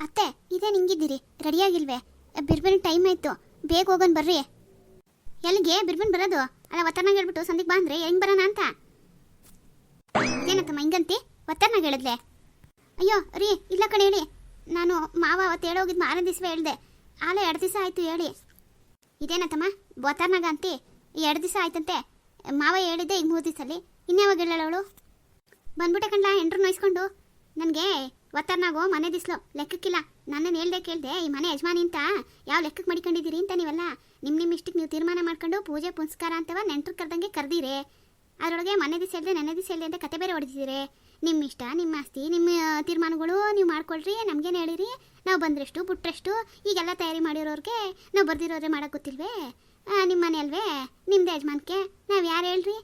ಅತ್ತೆ, ಇದೇ ನಿಂಗಿದ್ದೀರಿ. ರೆಡಿಯಾಗಿಲ್ವೇ? ಬಿರ್ಬಿನ್ ಟೈಮ್ ಆಯ್ತು. ಬೇಗ ಹೋಗೋಣ ಬರ್ರಿ. ಎಲ್ಲಿಗೆ? ಬಿರ್ಬಿನ್ ಬರೋದು? ಅಲ್ಲ, ಒತ್ತರ್ನಾಗ ಹೇಳ್ಬಿಟ್ಟು ಸಂದಿಗೆ ಬಾ ಅಂದ್ರೆ ಹೆಂಗ್ ಬರೋಣ ಅಂತ. ಏನತ್ತಮ್ಮ, ಹಿಂಗಂತಿ? ಒತ್ತರ್ನಾಗ ಹೇಳಿದ್ಲೆ? ಅಯ್ಯೋ, ರೀ, ಇಲ್ಲ ಕಣೆ, ಹೇಳಿ. ನಾನು ಮಾವ ಅವತ್ತು ಹೇಳೋಗಿದ್ದು ಮಾರನೇ ದಿವಸ ಹೇಳ್ದೆ. ಆಲೆ ಎರಡು ದಿವಸ ಆಯ್ತು ಹೇಳಿ. ಇದೇನತ್ತಮ್ಮ, ಒತ್ತರ್ನಾಗ ಅಂತಿ? ಎರಡು ದಿವಸ ಆಯ್ತಂತೆ. ಮಾವ ಹೇಳಿದ್ದೆ ಈಗ ಮೂರು ದಿವಸಲ್ಲಿ. ಇನ್ಯಾವಾಗ ಹೇಳೋಳು ಬಂದ್ಬಿಟ್ಟೆ ಕಣ್ಲ ಎಂಟ್ರು ನೋಯಿಸ್ಕೊಂಡು. ನನಗೆ ಒತ್ತರ್ನಾಗೋ ಮನೆ ದಿಸ್ಲು. ಲೆಕ್ಕಕ್ಕಿಲ್ಲ. ನನ್ನನ್ನು ಹೇಳ್ದೆ ಕೇಳ್ದೆ, ಈ ಮನೆ ಯಜಮಾನಿ ಅಂತ ಯಾವ ಲೆಕ್ಕಕ್ಕೆ ಮಡಿಕೊಂಡಿದ್ದೀರಿ ಅಂತ ನೀವೆಲ್ಲ? ನಿಮ್ಮ ನಿಮ್ಮ ಇಷ್ಟಕ್ಕೆ ನೀವು ತೀರ್ಮಾನ ಮಾಡ್ಕೊಂಡು ಪೂಜೆ, ಪುನಸ್ಕಾರ ಅಂತವ ನೆಂಟ್ರು ಕರೆದಂಗೆ ಕರೆದಿರಿ. ಅದರೊಳಗೆ ಮನೆ ದಿವಸ ಹೇಳ್ದೆ, ನೆನೆ ದಿವಸ ಹೇಳ್ದೆ ಅಂತ ಕತೆ ಬೇರೆ ಹೊಡೆದಿದ್ದೀರಿ. ನಿಮ್ಮ ಇಷ್ಟ ನಿಮ್ಮ ಆಸ್ತಿ ನಿಮ್ಮ ತೀರ್ಮಾನಗಳು ನೀವು ಮಾಡ್ಕೊಳ್ರಿ, ನಮಗೇನು ಹೇಳಿರಿ? ನಾವು ಬಂದ್ರೆಷ್ಟು, ಬಿಟ್ರೆಷ್ಟು, ಈಗೆಲ್ಲ ತಯಾರಿ ಮಾಡಿರೋರಿಗೆ ನಾವು ಬರ್ದಿರೋರೆ ಮಾಡೋಕೆ ಗೊತ್ತಿಲ್ವೇ? ನಿಮ್ಮ ಮನೆ ಅಲ್ವೇ? ನಿಮ್ಮದೇ ಯಜಮಾನ್ಕೆ? ನಾವು ಯಾರು ಹೇಳ್ರಿ?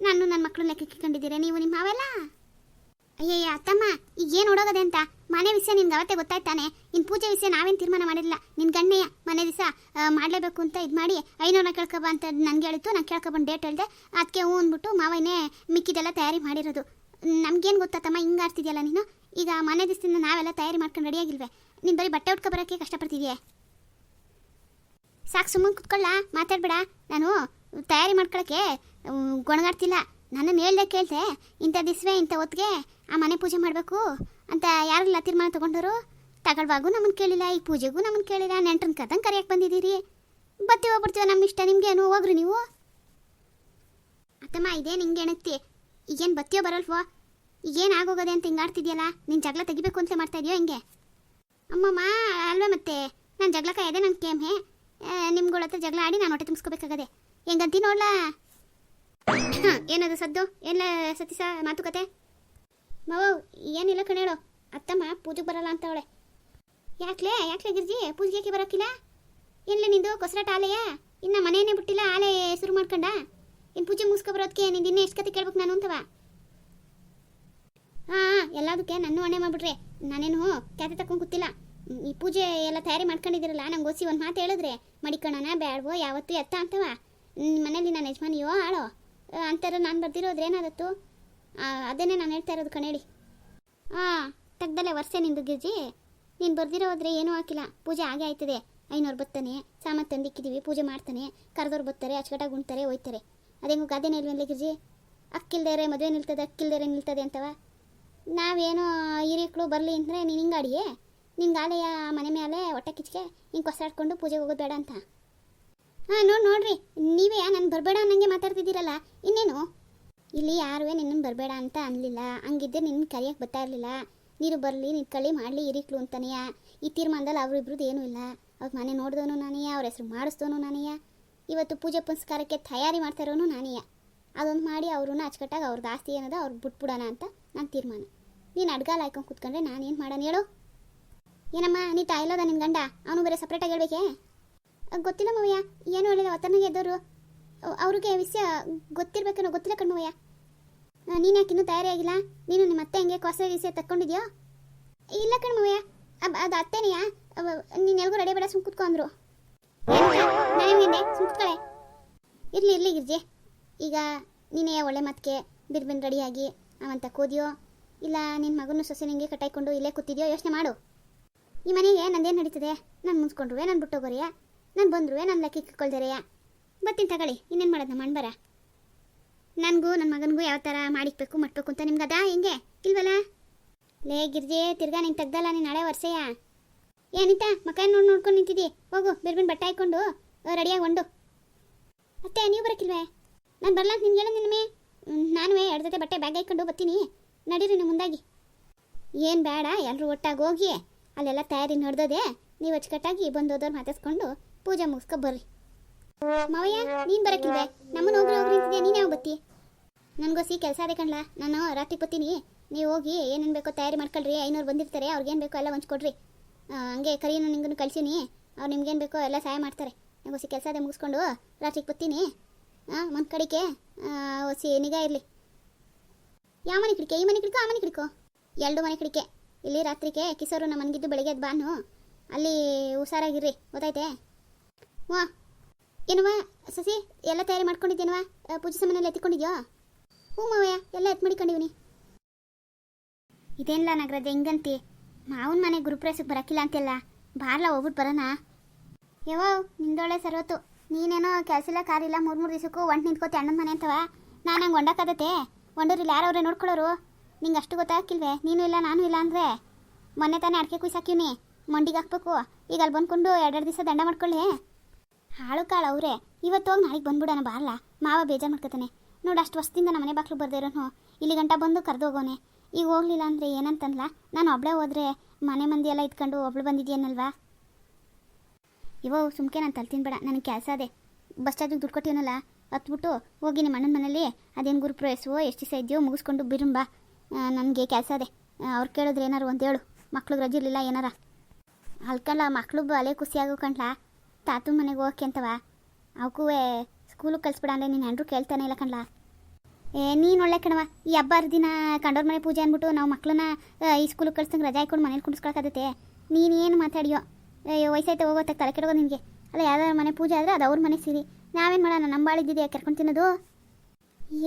ನಾನು ನನ್ನ ಮಕ್ಕಳು ಲೆಕ್ಕಕ್ಕೆ ಕಂಡಿದ್ದೀರಿ ನೀವು ನಿಮ್ಮ ಅವೆಲ್ಲ ಅಯ್ಯಯ್ಯ, ಅತ್ತಮ್ಮ, ಈಗ ಏನು ಓಡೋಗದೆ ಅಂತ? ಮನೆ ವಿಷಯ ನಿನ್ಗೆ ಅವತ್ತೇ ಗೊತ್ತಾಯ್ತಾನೆ. ಇನ್ನು ಪೂಜೆ ವಿಷಯ ನಾವೇನು ತೀರ್ಮಾನ ಮಾಡಿಲ್ಲ. ನಿನ್ನ ಗಣ್ಣೆಯ ಮನೆ ದಿವಸ ಮಾಡಲೇಬೇಕು ಅಂತ ಇದು ಮಾಡಿ ಐನೂರನ್ನ ಕೇಳ್ಕೊಬ ಅಂತ ನನಗೆ ಹೇಳಿತ್ತು. ನಾನು ಕೇಳ್ಕೊಬಂದು ಡೇಟ್ ಹೇಳಿದೆ. ಅದಕ್ಕೆ ಹ್ಞೂ ಅಂದ್ಬಿಟ್ಟು ಮಾವನೇ ಮಿಕ್ಕಿದೆಲ್ಲ ತಯಾರಿ ಮಾಡಿರೋದು. ನಮಗೇನು ಗೊತ್ತಾತಮ್ಮ ಹಿಂಗೆ ಆಡ್ತಿದ್ಯಲ್ಲ ನೀನು? ಈಗ ಮನೆ ದಿವಸದಿಂದ ನಾವೆಲ್ಲ ತಯಾರಿ ಮಾಡ್ಕೊಂಡು ರೆಡಿಯಾಗಿಲ್ವೆ. ನೀನು ಬರೀ ಬಟ್ಟೆ ಉಟ್ಕೊ ಬರೋಕ್ಕೆ ಕಷ್ಟಪಡ್ತಿದ್ಯೆ. ಸಾಕು, ಸುಮ್ಮನೆ ಕುತ್ಕೊಳ್ಳ. ಮಾತಾಡ್ಬೇಡ. ನಾನು ತಯಾರಿ ಮಾಡ್ಕೊಳಕ್ಕೆ ಗೊಣಗಾಡ್ತಿಲ್ಲ. ನನ್ನನ್ನು ಹೇಳ್ದೆ ಕೇಳ್ದೆ, ಇಂಥ ದಿವಸವೇ ಇಂಥ ಹೊತ್ತಿಗೆ ಆ ಮನೆ ಪೂಜೆ ಮಾಡಬೇಕು ಅಂತ ಯಾರೆಲ್ಲ ತೀರ್ಮಾನ ತಗೊಂಡರು? ತಗೊಳ್ವಾಗೂ ನಮ್ಮನ್ನು ಕೇಳಿಲ್ಲ, ಈ ಪೂಜೆಗೂ ನಮ್ಮನ್ನು ಕೇಳಿಲ್ಲ, ನೆಂಟ್ರನ್ನ ಕದಂಗೆ ಕರೆಯಕ್ಕೆ ಬಂದಿದ್ದೀರಿ. ಬತ್ತಿ ಹೋಗ್ಬಿಡ್ತೀವ ನಮ್ಮ ಇಷ್ಟ ನಿಮಗೇನು ಹೋಗ್ರಿ ನೀವು? ಅತ್ತಮ್ಮ, ಇದೇ ನಿಂಗೆ ಎಣಕ್ತಿ. ಈಗೇನು ಬತ್ತಿಯೋ ಬರಲ್ವೋ? ಈಗೇನು ಆಗೋಗದೆ ಅಂತ ಹಿಂಗೆ ಆಡ್ತಿದ್ಯಲ್ಲ ನೀನು ಜಗಳ ತೆಗಿಬೇಕು ಅಂತ ಮಾಡ್ತಾ ಇದೆಯೋ ಹಿಂಗೆ? ಅಮ್ಮಮ್ಮ, ಅಲ್ವೇ ಮತ್ತೆ? ನಾನು ಜಗಳ ಕಾಯದೆ ನನ್ನ ಕೇಮ್ಹೆ. ನಿಮ್ಗಳ ಹತ್ರ ಜಗಳ ಆಡಿ ನಾನು ಹೊಟ್ಟೆ ತುಂಬಿಸ್ಕೋಬೇಕಾಗದೆ. ಹೆಂಗಂತಿ ನೋಡ್ಲಾ? ಏನದು ಸದ್ದು? ಏನ್ಲ ಸತೀಸ ಮಾತುಕತೆ? ಮಾವ, ಏನಿಲ್ಲ ಕಣೇಳು ಅತ್ತಮ್ಮ ಪೂಜೆಗೆ ಬರಲ್ಲ ಅಂತ ಅವಳೆ. ಯಾಕ್ಲೆ ಯಾಕ್ಲೆ ಗಿರ್ಜಿ? ಪೂಜೆಗೆ ಬರೋಕ್ಕಿಲ್ಲ ಎಲ್ಲ ನಿಂದು ಕೊಸರಾಟ ಆಲೆಯ? ಇನ್ನ ಮನೆಯೇ ಬಿಟ್ಟಿಲ್ಲ, ಆಲೆ ಶುರು ಮಾಡ್ಕೊಂಡ? ಇನ್ ಪೂಜೆ ಮುಗಿಸ್ಕೊ ಬರೋದಕ್ಕೆ ನಿಂದು ಇನ್ನೂ ಎಷ್ಟು ಕತೆ ಕೇಳ್ಬೇಕು ನಾನು ಅಂತವ? ಹಾ ಎಲ್ಲದಕ್ಕೆ ನನ್ನೂ ಹೊಣೆ ಮಾಡ್ಬಿಡ್ರಿ ನಾನೇನು ಕ್ಯಾತೆ ತಕೊಂಡು ಗೊತ್ತಿಲ್ಲ ಈ ಪೂಜೆ ಎಲ್ಲ ತಯಾರಿ ಮಾಡ್ಕೊಂಡಿದ್ದೀರಲ್ಲ, ನಂಗೆ ಓಸಿ ಒಂದು ಮಾತು ಹೇಳಿದ್ರೆ. ಮಡಿಕಣನ, ಬ್ಯಾಡ್ವೋ, ಯಾವತ್ತೂ ಎತ್ತ ಅಂತವ. ನಿಮ್ಮ ಮನೇಲಿ ನಾನು ಯಜಮಾನಿಯೋ, ಆಳೋ? ಅಂತಾರ, ನಾನು ಬರ್ದಿರೋದ್ರೆ ಏನಾದತ್ತು? ಅದೇನೇ ನಾನು ಹೇಳ್ತಾ ಇರೋದು ಕಣೇಳಿ. ಹಾಂ ತೆಗ್ದಲ್ಲೇ ವರ್ಷ ನಿಂದು ಗಿರ್ಜಿ. ನೀನು ಬರ್ದಿರೋದ್ರೆ ಏನೂ ಹಾಕಿಲ್ಲ. ಪೂಜೆ ಆಗೇ ಆಯ್ತದೆ. ಐನೂರು ಬರ್ತಾನೆ ಸಾಮಾನು ತಂದಿಕ್ಕಿದ್ದೀವಿ ಪೂಜೆ ಮಾಡ್ತಾನೆ. ಕರೆದವ್ರು ಬರ್ತಾರೆ, ಅಚ್ಚುಕಟ್ಟಾಗಿ ಉಣ್ತಾರೆ ಹೋಯ್ತಾರೆ ಅದೇನು ಗಾದೆನೇ ಇಲ್ವಲ್ಲ ಗಿರ್ಜಿ? ಅಕ್ಕಿಲ್ದೇರೆ, ಮದುವೆ ನಿಲ್ತದೆ, ಅಕ್ಕಿಲ್ದೇರೆ ನಿಲ್ತದೆ ಅಂತವ? ನಾವೇನೋ ಹಿರಿಯಕ್ಳು ಬರಲಿ ಅಂದರೆ ನೀನು ಹಿಂಗಾಡಿಯೇ ನಿಂಗೆ ಆಲೆಯ ಮನೆ ಮೇಲೆ ಹೊಟ್ಟೆ ಕಿಚ್ಕೆ, ಹಿಂಗೆ ಕೊಸಾಡ್ಕೊಂಡು ಪೂಜೆಗೆ ಹೋಗೋದು ಬೇಡ ಅಂತ. ಹಾಂ, ನೋಡಿ, ನೋಡ್ರಿ. ನೀವೇ ಬರಬೇಡ ಅನ್ನಂಗೆ ಮಾತಾಡ್ತಿದ್ದೀರಲ್ಲ, ಇನ್ನೇನು? ಇಲ್ಲಿ ಯಾರೂ ನಿನ್ನನ್ನು ಬರಬೇಡ ಅಂತ ಅನ್ನಲಿಲ್ಲ ಹಂಗಿದ್ದೆ ನಿನ್ನ ಕರಿಯಕ್ಕೆ ಬರ್ತಾ ಇರಲಿಲ್ಲ. ನೀರು ಬರಲಿ ನಿನ್ನ ಕಳಿ ಮಾಡಲಿ ಇರಿಕ್ಲು ಅಂತಾನೆಯ ಈ ತೀರ್ಮಾನದಲ್ಲಿ ಅವರಿಬ್ರದ್ದು ಏನೂ ಇಲ್ಲ. ಅವ್ರ ಮನೆ ನೋಡಿದವನು ನಾನೆಯ ಅವ್ರ ಹೆಸರು ಮಾಡಿಸ್ದವನು ನಾನೆಯ ಇವತ್ತು ಪೂಜೆ ಪುನಸ್ಕಾರಕ್ಕೆ ತಯಾರಿ ಮಾಡ್ತಾ ಇರೋನು ನಾನೆಯ ಅದೊಂದು ಮಾಡಿ ಅವ್ರನ್ನ ಅಚ್ಚುಕಟ್ಟಾಗಿ ಅವ್ರದ್ದು ಆಸ್ತಿ ಏನದ ಅವ್ರು ಬಿಟ್ಬಿಡೋಣ ಅಂತ ನಾನು ತೀರ್ಮಾನ. ನೀನು ಅಡ್ಗಾಲ ಹಾಕೊಂಡು ಕೂತ್ಕೊಂಡ್ರೆ ನಾನೇನು ಮಾಡೋಣ ಹೇಳು? ಏನಮ್ಮ, ನೀ ತಾಯಿಲ್ಲದ ನಿನ್ನ ಗಂಡ? ಅವನು ಬೇರೆ ಸಪ್ರೇಟಾಗಿ ಹೇಳ್ಬೇಕೇ? ಗೊತ್ತಿಲ್ಲ ಮವ್ಯ ಏನು ಹೇಳಿದ ಒತ್ತನಾಗೆ ಎದ್ದವರು ಅವ್ರಿಗೆ ವಿಷಯ ಗೊತ್ತಿರ್ಬೇಕನ್ನೋ ಗೊತ್ತಿಲ್ಲ ಕಣ್ಮವಯ್ಯ ನೀನು ಯಾಕೆ ಇನ್ನೂ ತಯಾರಿಯಾಗಿಲ್ಲ? ನೀನು ನಿಮ್ಮ ಅತ್ತೆ ಹಂಗೆ ಕೊಸೆ ವಿಷಯ ತಕ್ಕೊಂಡಿದ್ಯೋ? ಇಲ್ಲ ಕಣ್ಮವಯ್ಯ ಅದು ಅತ್ತೆನೆಯ? ನೀನು ಎಲ್ಗೂ ರೆಡಿ ಬೇಡ, ಸುಮ್ ಕುತ್ಕೊ ಅಂದ್ರು. ನಾನೇನಿದೆ ಸುಮ್ ಕುತ್ಕಳೆ. ಇರಲಿ ಇರಲಿ, ಗಿರ್ಜಿ. ಈಗ ನೀನೇ ಒಳ್ಳೆ ಮತ್ಕೆ ಬಿರ್ಬಿನ್ ರೆಡಿಯಾಗಿ ಅವಂತ ಕೂದಿಯೋ? ಇಲ್ಲ ನಿನ್ನ ಮಗನ ಸೊಸೆ ನಿಂಗೆ ಕಟ್ಟಾಯ್ಕೊಂಡು ಇಲ್ಲೇ ಕೂತಿದ್ಯೋ? ಯೋಚನೆ ಮಾಡು. ಈ ಮನೆಗೆ ನಂದೇನು ನಡೀತದೆ? ನಾನು ಮುನ್ಸ್ಕೊಂಡ್ರುವೆ ನಾನು ಬಿಟ್ಟೋಗೋರಿಯಾ? ನಾನು ಬಂದ್ರುವೆ, ನಾನು ಲೆಕ್ಕ ಇಕ್ಕೊಳ್ದೇರೆಯ ಬರ್ತೀನಿ ತಗೊಳ್ಳಿ. ಇನ್ನೇನು ಮಾಡೋದು? ನಮ್ಮ ಅಣ್ಬರ ನನಗೂ ನನ್ನ ಮಗನಿಗೂ ಯಾವ ಥರ ಮಾಡಿಕ್ಬೇಕು ಮಟ್ಬೇಕು ಅಂತ ನಿಮ್ಗೆ ಅದಾ ಹಿಂಗೆ? ಇಲ್ವಲ್ಲ? ಲೇ ಗಿರ್ಜೆ, ತಿರ್ಗಾ ನೀನು ತೆಗ್ದಲ್ಲ, ನೀನು ನಾಳೆ ವರ್ಷಯ? ಏನಿತ್ತ ಮಕ್ಕ ನೋಡಿ, ನೋಡ್ಕೊಂಡು ನಿಂತಿದ್ದಿ. ಹೋಗು, ಬಿರ್ಬಿನ್ ಬಟ್ಟೆ ಹಾಕ್ಕೊಂಡು ರೆಡಿಯಾಗಿ ಒಂದು ಅತ್ತೆ, ನೀವು ಬರಕಿಲ್ವೇ ನಾನು ಬರಲ್ಲ ಅಂತ ನಿನ್ಗೆ ಹೇಳ ನಿನ್ನೆ ನಾನು ಎರಡು ಜೊತೆ ಬಟ್ಟೆ ಬ್ಯಾಗ್ ಹಾಕ್ಕೊಂಡು ಬರ್ತೀನಿ. ನಡೀರಿ ನೀವು ಮುಂದಾಗಿ. ಏನು ಬೇಡ ಎಲ್ಲರೂ ಒಟ್ಟಾಗಿ ಹೋಗಿ, ಅಲ್ಲೆಲ್ಲ ತಯಾರಿ ನಡೆದೋದೆ. ನೀವು ಅಚ್ಚುಕಟ್ಟಾಗಿ ಬಂದು ಹೋದವ್ರು ಮಾತಾಡ್ಸ್ಕೊಂಡು ಪೂಜೆ ಮುಗಿಸ್ಕೊ ಬರ್ರಿ. ಮಾವಯ್ಯ, ನೀನು ಬರಕ್ಕಿಲ್ವೇ? ನಮ್ಮನ್ನ ಹೋಗ್ರಿ ಹೋಗ್ರಿ ಅಂತಿದ್ಯಾ ನೀನು ಯಾವ ಬತ್ತಿ ನನಗೋಸಿ ಕೆಲಸ ಅದೇ ಕಣ್ಲ. ನಾನು ರಾತ್ರಿ ಬತ್ತೀನಿ ನೀವು ಹೋಗಿ ಏನೇನು ಬೇಕೋ ತಯಾರಿ ಮಾಡ್ಕೊಳ್ರಿ. ಐನೂರು ಬಂದಿರ್ತಾರೆ. ಅವ್ರಿಗೇನು ಬೇಕೋ ಎಲ್ಲ ಹಂಚ್ಕೊಡ್ರಿ ಹಂಗೆ ಕರಿಯನ್ನು ನಿಂಗೂ ಕಳ್ಸೀನಿ. ಅವ್ರು ನಿಮ್ಗೇನು ಬೇಕೋ ಎಲ್ಲ ಸಹಾಯ ಮಾಡ್ತಾರೆ. ನನಗೋಸಿ ಕೆಲಸ ಅದೇ ಮುಗಿಸ್ಕೊಂಡು ರಾತ್ರಿಗೆ ಬತ್ತೀನಿ ಹಾಂ ಒಂದು ಕಡೆಗೆ. ಹೊಸಿ ನಿಗಾ ಇರಲಿ. ಯಾವ ಮನೆ ಕಿಡಿಕೆ ಈ ಮನೆ ಕಿಡಿಕೋ ಆ ಮನೆ ಕಿಡಿಕೋ ಎರಡು ಮನೆ ಕಿಡಿಕೆ ಇಲ್ಲಿ ರಾತ್ರಿಗೆ ಕಿಸೋರು ನಮ್ಮ ಮನೆಗಿದ್ದು ಬೆಳಗ್ಗೆ ಬಾನು. ಅಲ್ಲಿ ಹುಷಾರಾಗಿರ್ರಿ. ಗೊತ್ತಾಯ್ತೆ? ವಾ ಏನವ ಸಸಿ, ಎಲ್ಲ ತಯಾರಿ ಮಾಡ್ಕೊಂಡಿದ್ದೇನವ ಪೂಜೆ ಸಾಮಾನೆಲ್ಲ ಎತ್ತಿಕೊಂಡಿದ್ಯೋ? ಹ್ಞೂ ಮಾವಯ್ಯ, ಎಲ್ಲ ಎತ್ ಮಾಡಿಕೊಂಡಿವ್ನಿ. ಇದೇನಿಲ್ಲ ನಗರದ ಹೆಂಗಂತಿ? ಮಾವನ ಮನೆ ಗುರುಪ್ರವೇಶಕ್ಕೆ ಬರಕ್ಕಿಲ್ಲ ಅಂತೆಲ್ಲ ಬಾರ್ಲ ಹೋಗ್ಬಿಟ್ಟು ಬರೋಣ ಯಾವ ನಿಂದೊಳೆ ಸರ್ವತ್ತು. ನೀನೇನೋ ಕೆಲಸ ಇಲ್ಲ ಕಾರಿಲ್ಲ, ಮೂರು ಮೂರು ದಿವಸಕ್ಕೂ ಒಂಟು ನಿಂತ್ಕೋತಿ ಅಣ್ಣನ ಮನೆ ಅಂತವ. ನಾನು ಹಂಗೆ ಹೊಂಡಕ್ಕದತೆ ಹೊಂಡೋರಿಲ್ಲ ಯಾರವ್ರೆ ನೋಡ್ಕೊಳ್ಳೋರು. ನಿಂಗೆ ಅಷ್ಟು ಗೊತ್ತಾಗಿಲ್ವೇ ನೀನು ಇಲ್ಲ, ನಾನು ಇಲ್ಲ ಅಂದರೆ? ಮೊನ್ನೆ ತಾನೇ ಅಡಿಕೆ ಕುಯ್ಸಾಕಿವ್ನಿ. ಮಂಡಿಗೆ ಹಾಕ್ಬೇಕು. ಈಗ ಅಲ್ಲಿ ಬಂದ್ಕೊಂಡು ಎರಡೆರಡು ದಿವಸ ದಂಡ ಮಾಡ್ಕೊಳ್ಳಿ. ಹಾಳು ಕಾಳು ಅವರೇ. ಇವತ್ತು ಹೋಗಿ ನಾಳೆಗೆ ಬಂದ್ಬಿಡೋಣ ಬಾರಲ್ಲ ಮಾವ ಬೇಜಾರು ಮಾಡ್ಕೊತಾನೆ ನೋಡು ಅಷ್ಟು ವರ್ಷದಿಂದ ನಮ್ಮ ಮನೆ ಬಾಕ್ಲು ಬರ್ದಿರೋನು. ಇಲ್ಲಿ ಗಂಟ ಬಂದು ಕರೆದು ಹೋಗೋನೆ. ಈಗ ಹೋಗ್ಲಿಲ್ಲ ಅಂದರೆ ಏನಂತಂದ್ಲ ನಾನು ಒಬ್ಳೆ ಹೋದ್ರೆ ಮನೆ ಮಂದಿ ಎಲ್ಲ ಇದ್ಕೊಂಡು ಒಬ್ಳು ಬಂದಿದ್ಯೇನಲ್ವಾ? ಇವೋ ಸುಮ್ಕೆ ನಾನು ತಲೆ ತಿನ್ಬೇಡ ನನಗೆ ಕೆಲಸ ಅದೇ. ಬಸ್ ಚಾರ್ಜಿಗೆ ದುಡ್ಡು ಕೊಟ್ಟಿವನಲ್ಲ ಹತ್ಬಿಟ್ಟು ಹೋಗಿ ನಿಮ್ಮ ಅಣ್ಣನ ಮನೇಲಿ ಅದೇನು ಗುರುಪ್ರವೇಶವೋ ಎಷ್ಟು ದಿವಸ ಇದೆಯೋ ಮುಗಿಸ್ಕೊಂಡು ಬಿರುಂಬ. ನನಗೆ ಕೆಲಸ ಅದೇ. ಅವ್ರು ಕೇಳಿದ್ರೆ ಏನಾರು ಒಂದು ಹೇಳು. ಮಕ್ಳಿಗೆ ರಜೆ ಇರಲಿಲ್ಲ ಏನಾರ? ಅಲ್ಕಲ್ಲ ಮಕ್ಳು ಅಲೆ ಖುಷಿಯಾಗೋ ಕಂಡ್ಲ ತಾತು ಮನೆಗೆ ಹೋಗಕ್ಕೆ ಅಂತವ? ಅವಕ್ಕೂ ಸ್ಕೂಲಿಗೆ ಕಳಿಸ್ಬಿಡ ಅಂದರೆ ನೀನು ಹೆಂಡ್ರು ಕೇಳ್ತಾನೆ ಇಲ್ಲ ಕಣ್ಲಾ? ಏ, ನೀನು ಒಳ್ಳೆ ಕಣವ ಈ ಹಬ್ಬ ದಿನ ಕಂಡೋರ್ ಮನೆ ಪೂಜೆ ಅಂದ್ಬಿಟ್ಟು ನಾವು ಮಕ್ಕಳನ್ನ ಈ ಸ್ಕೂಲಿಗೆ ಕಳ್ಸಂಗೆ ರಜಾ ಹಾಕೊಂಡು ಮನೇಲಿ ಕುಣಿಸ್ಕೊಳಕ್ಕಾಗತ್ತೆ ನೀನು ಏನು ಮಾತಾಡಿಯೋ? ಅಯ್ಯೋ ವಯಸ್ಸೈತೆ ಹೋಗೋತ್ತೆ ತಲೆ ಕೆಡಗೋ ನಿನಗೆ. ಅಲ್ಲ ಯಾವ್ದಾದ್ರು ಮನೆ ಪೂಜೆ ಆದರೆ ಅದು ಅವ್ರ ಮನೆ ಸೇರಿ. ನಾವೇನು ಮಾಡೋಣ ನಮ್ಮ ಬಾಳಿದ್ದಿದೆ ಕರ್ಕೊಂಡು ತಿನ್ನೋದು?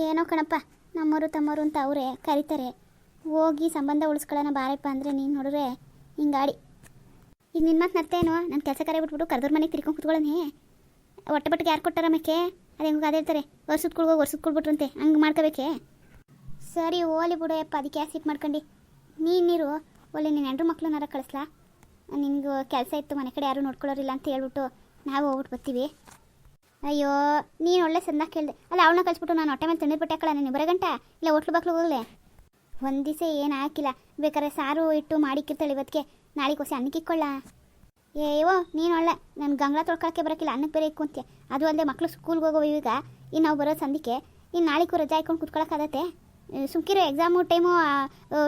ಏನೋ ಕಣಪ್ಪ ನಮ್ಮವರು ತಮ್ಮವರು ಅಂತ ಅವರೇ ಕರೀತಾರೆ. ಹೋಗಿ ಸಂಬಂಧ ಉಳಿಸ್ಕೊಳ್ಳೋಣ ಬಾರಪ್ಪ ಅಂದರೆ ನೀನು ನೋಡಿದ್ರೆ ಹಿಂಗಾಡಿ. ಈಗ ನಿನ್ನ ಮಾತು ನರ್ತೇನೋ ನನ್ನ ಕೆಲಸ ಕರೆ ಬಿಟ್ಬಿಟ್ಟು ಕರೆದ್ರ ಮನೆಗೆ ತಿರ್ಕೊಂಡು ಹೇ ಹೊಟ್ಟೆ ಬಟ್ಟಿಗೆ ಯಾರು ಕೊಟ್ಟಾರ ಮಕ್ಕೆ ಅದು ಹೆಂಗೆ ಅದೇ ಇರ್ತಾರೆ ವರ್ಷದ್ಕೊಳ್ಗೋ ವರ್ಷದ್ಕೊಳ್ಬಿಟ್ರಂತೆ ಹಂಗೆ ಮಾಡ್ಕೋಬೇಕೆ? ಸರಿ, ಓಲಿ ಬಿಡು ಯಪ್ಪ ಅದಕ್ಕೆ ಯಾಕೆ ಸಿಟ್ಟು ಮಾಡ್ಕೊಂಡು. ನೀನು ನೀರು ಒಳ್ಳೆ ನಿನ್ನ ಹೆಂಡ್ರು ಮಕ್ಕಳನ್ನಾರ ಕಳಿಸ್ಲಾ? ನಿನ್ಗೆ ಕೆಲಸ ಇತ್ತು, ಮನೆ ಕಡೆ ಯಾರು ನೋಡ್ಕೊಳ್ಳೋರಿಲ್ಲ ಅಂತ ಹೇಳ್ಬಿಟ್ಟು ನಾವು ಹೋಗ್ಬಿಟ್ಟು ಬರ್ತೀವಿ. ಅಯ್ಯೋ, ನೀನು ಒಳ್ಳೆ ಸಂದ ಕೇಳಿದೆ. ಅಲ್ಲ, ಅವಳನ್ನ ಕಳಿಸ್ಬಿಟ್ಟು ನಾನು ಹೊಟ್ಟೆ ಮೇಲೆ ತಣ್ಣೀರು ಹಾಕಲ್ಲ, ನೀನು ಬರೋ ಗಂಟ? ಇಲ್ಲ, ಹೋಟ್ಲು ಬಾಕ್ಲು ಹೋಗಲೇ? ಒಂದು ದಿವಸ ಏನು ಹಾಕಿಲ್ಲ. ಬೇಕಾದ್ರೆ ಸಾರು ಇಟ್ಟು ಮಾಡಿಕ್ಕಿರ್ತಾಳೆ ಇವತ್ತಿಗೆ ನಾಳೆಗೆ ಕೋಸಿ ಅನ್ನಕ್ಕೆ ಇಕ್ಕೊಳ್ಳ ಏವೋ, ನೀನು ಒಳ್ಳೆ ನಾನು ಗಂಗಳ ತೊಳ್ಕೊಳಕ್ಕೆ ಬರೋಕ್ಕಿಲ್ಲ ಅನ್ನಕ್ಕೆ ಬೇರೆ ಇಕ್ಕೊಂತೀಯ ಅದು ಅಲ್ಲದೆ ಮಕ್ಕಳು ಸ್ಕೂಲ್ಗೆ ಹೋಗೋ ಈಗ. ಇನ್ನು ನಾವು ಬರೋ ಸಂದಿಕೆ ಇನ್ನು ನಾಳೆಗೂ ರಜಾ ಹಾಕೊಂಡು ಕುತ್ಕೊಳಕ್ಕಾಗತ್ತೆ ಸುಮ್ಕಿರೋ ಎಕ್ಸಾಮು ಟೈಮು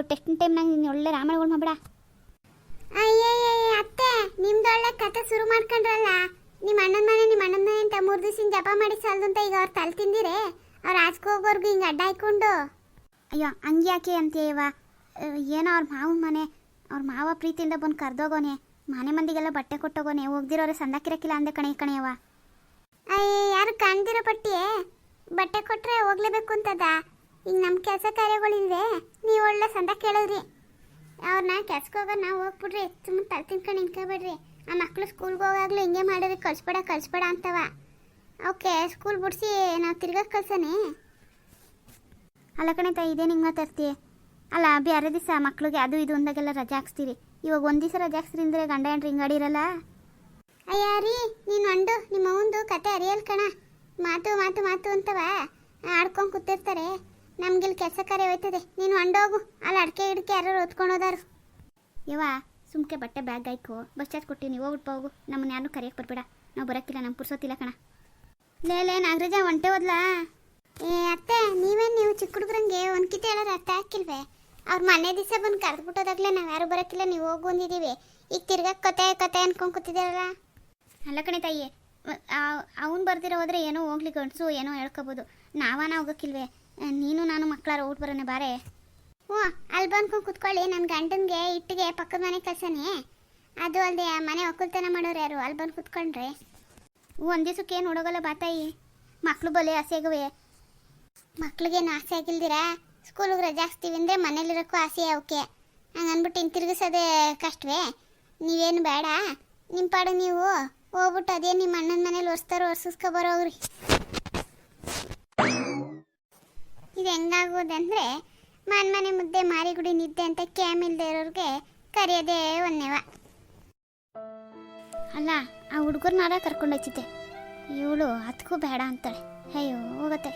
ಟೆಸ್ಟ್ ಟೈಮ್ ನಂಗೆ ನೀನು ಒಳ್ಳೆ ರಾಮಾಯಣಗಳು ಮಾಡ್ಬೇಡ. ಅತ್ತೆ ನಿಮ್ದೊಳ್ಳೆ ಕತೆ ಶುರು ಮಾಡ್ಕೊಂಡ್ರಲ್ಲ ನಿಮ್ಮ ಅಣ್ಣನ ಮನೆ ನಿಮ್ಮ ಅಣ್ಣನ ಮನೆ ಅಂತ ಮೂರು ದಿವಸ ಜಪ ಮಾಡಿ ಸಾಲದು ಅಂತ ಈಗ ಅವ್ರು ತಲೆ ತಿಂದಿರೇ ಅವ್ರು ಆಚೆ ಹೋಗೋರ್ಗು ಹಿಂಗೆ ಅಡ್ಡ ಇಕ್ಕೊಂಡು ಅಯ್ಯೋ ಹಂಗೆ ಯಾಕೆ ಅಂತೇವ ಏನೋ ಅವ್ರ ಮಾವನ ಮನೆ ಅವ್ರ ಮಾವ ಪ್ರೀತಿಯಿಂದ ಬಂದು ಕರೆದೋಗೋನೆ. ಮನೆ ಮಂದಿಗೆಲ್ಲ ಬಟ್ಟೆ ಕೊಟ್ಟೋಗೋನೆ. ಹೋಗ್ದಿರೋರೆ ಸಂದಾಕಿರಕ್ಕಿಲ್ಲ ಅಂದೆ ಕಣೆ ಕಣೆಯವ ಅಯ್ಯ ಯಾರು ಕಾಣ್ದಿರೋ ಪಟ್ಟಿಯೇ ಬಟ್ಟೆ ಕೊಟ್ರೆ ಹೋಗ್ಲೇಬೇಕು ಅಂತದ? ಈಗ ನಮ್ಮ ಕೆಲಸ ಕಾರ್ಯಗಳಿಲ್ವೇ? ನೀವು ಒಳ್ಳೆ ಸಂದ ಕೇಳಿದ್ರಿ. ಅವ್ರನ್ನ ಕೆಲ್ಸಕ್ಕೆ ಹೋಗೋದು ನಾವು ಹೋಗ್ಬಿಡ್ರಿ. ಸುಮ್ಮನೆ ತಲೆ ತಿನ್ಕೊಂಡು ನಿಂತ್ಕೊಬೇಡ್ರಿ. ಆ ಮಕ್ಕಳು ಸ್ಕೂಲ್ಗೆ ಹೋಗಾಗ್ಲೂ ಹಿಂಗೆ ಮಾಡಿದ್ರೆ ಕಳಿಸ್ಬೇಡ ಕಳಿಸ್ಬೇಡ ಅಂತವ. ಓಕೆ ಸ್ಕೂಲ್ ಬಿಡಿಸಿ ನಾವು ತಿರ್ಗಕ್ಕೆ ಕಳ್ಸನೆ ಅಲ್ಲ ಕಣೆ ತಾಯಿ ಇದೇ ನಿಂಗೆ ಮಾತಾಡ್ತಿ ಅಲ್ಲ ಬೇರೆ ದಿವಸ ಮಕ್ಳಿಗೆ ಅದು ಇದು ಅಂದಾಗೆಲ್ಲ ರಜೆ ಹಾಕ್ಸ್ತೀರಿ. ಇವಾಗ ಒಂದು ದಿವಸ ರಜೆ ಹಾಕ್ಸ್ತೀರಿ ಅಂದ್ರೆ ಗಂಡ ಹೆಂಡ್ರಿ ಹಿಂಗಾಡಿ ಇರಲ್ಲ ಅಯ್ಯ ರೀ ನೀನು ಅಂಡು ನಿಮ್ಮ ಅವಂದು ಕತೆ ಅರಿಯಲ್ ಕಣ. ಮಾತು ಮಾತು ಮಾತು ಅಂತವ. ಆಡ್ಕೊಂಡು ಕೂತಿರ್ತಾರೆ. ನಮ್ಗಿಲ್ಲಿ ಕೆಲಸ ಕಾರ್ಯ ಹೋಯ್ತದೆ. ನೀನು ಹೊಂಡೋಗು ಅಲ್ಲಿ ಅಡಿಕೆ ಇಡಕೆ ಯಾರು ಓದ್ಕೊಂಡೋದಾರು ಹೋದಾರು. ಯವ್ವ ಸುಮ್ಕೆ ಬಟ್ಟೆ ಬ್ಯಾಗ್ ಆಯ್ಕು ಬಸ್ ಚಾರ್ಜ್ ಕೊಟ್ಟಿನಿ ನೀವು ಹೋಗ್ಬಿಟ್ಟು ಹೋಗು ನಮ್ಮನ್ನ ಯಾರು ಕರೆಯಕ್ಕೆ ಬರ್ಬೇಡ. ನಾವು ಬರೋಕ್ಕಿಲ್ಲ ನಮ್ಗೆ ಪುರ್ಸೋತಿಲ್ಲ ಕಣ. ಲೇ ಲೇ ನಾಗರಾಜ ಹೊಂಟೆ ಹೋದ್ಲಾ ಏ ಅತ್ತೆ ನೀವೇನು ನೀವು ಚಿಕ್ಕ ಹುಡುಗ್ರಂಗೆ ಒಂದು ಕಿತ ಹೇಳೋರು ಅರ್ಥ ಹಾಕಿಲ್ವೇ ಅವ್ರ ಮನೆ ದಿವಸ ಬಂದು ಕರೆದ್ಬಿಟ್ಟೋದಾಗ್ಲೇ ನಾವು ಯಾರು ಬರೋಕ್ಕಿಲ್ಲ ನೀವು ಹೋಗು ಅಂದಿದ್ದೀವಿ ಈಗ ತಿರ್ಗಕ್ಕೆ ಕತೆ ಕತೆ ಅನ್ಕೊಂಡು ಕೂತಿದ್ದೀರಲ್ಲ? ಅಲ್ಲ ಕಣೆ ತಾಯಿ ಅವನು ಬರ್ದಿರೋ ಹೋದ್ರೆ ಏನೋ ಹೋಗ್ಲಿ ಗಂಡಸು ಏನೋ ಹೇಳ್ಕೊಬೋದು. ನಾವಾನ ಹೋಗಕ್ಕಿಲ್ವೇ? ನೀನು ನಾನು ಮಕ್ಕಳಾರ ಊಟ ಬರೋಣ ಬಾರೆ. ಹ್ಞೂ ಅಲ್ಲಿ ಬಂದ್ಕೊಂಡು ಕುತ್ಕೊಳ್ಳಿ ನನ್ನ ಗಂಡನಿಗೆ ಇಟ್ಟಿಗೆ ಪಕ್ಕದ ಮನೆ ಕಸನಿ ಅದು ಅಲ್ಲದೆ ಮನೆ ಒಕ್ಕಲ್ತನ ಮಾಡೋರು ಯಾರು? ಅಲ್ಲಿ ಬಂದು ಕುತ್ಕೊಂಡ್ರೆ. ಒಂದು ದಿವ್ಸಕ್ಕೆ ಏನು ಹುಡುಗಲ್ಲ ಬಾತಾಯಿ ಮಕ್ಕಳು ಬಲೆ ಆಸೆ ಆಗವೆ. ಮಕ್ಳಿಗೇನು ಆಸೆ ಆಗಿಲ್ದಿರಾ? ಸ್ಕೂಲಿಗೆ ರಜೆ ಹಾಕ್ಸ್ತೀವಿ ಅಂದರೆ ಮನೇಲಿರೋಕ್ಕೂ ಆಸೆ ಅವಕ್ಕೆ ಹಂಗೆ ಅಂದ್ಬಿಟ್ಟು ಹಿಂಗೆ ತಿರುಗಿಸೋದೇ ಕಷ್ಟವೇ. ನೀವೇನು ಬೇಡ. ನಿಮ್ಮ ಪಾಡು ನೀವು. ಹೋಗ್ಬಿಟ್ಟು ಅದೇ ನಿಮ್ಮ ಅಣ್ಣನ ಮನೇಲಿ ಒರ್ಸ್ತಾರೋ, ಒರ್ಸಿಸ್ಕೊ ಬರೋಗ್ರಿ ಇದು ಹೆಂಗಾಗೋದಂದ್ರೆ ಮನ್ ಮನೆ ಮುದ್ದೆ, ಮಾರಿಗುಡಿ ನಿದ್ದೆ ಅಂತ ಕ್ಯಾಮ್ ಇಲ್ದೇ ಇರೋರಿಗೆ ಕರೆಯೋದೇ ಒಂದೇವ ಅಲ್ಲ, ಆ ಹುಡುಗರ್ನಾರ ಕರ್ಕೊಂಡು ಹೋಗ್ತಿದ್ದೆ ಇವಳು ಅದಕ್ಕೂ ಬೇಡ ಅಂತಾಳೆ. ಅಯ್ಯೋ, ಹೋಗತ್ತೆ.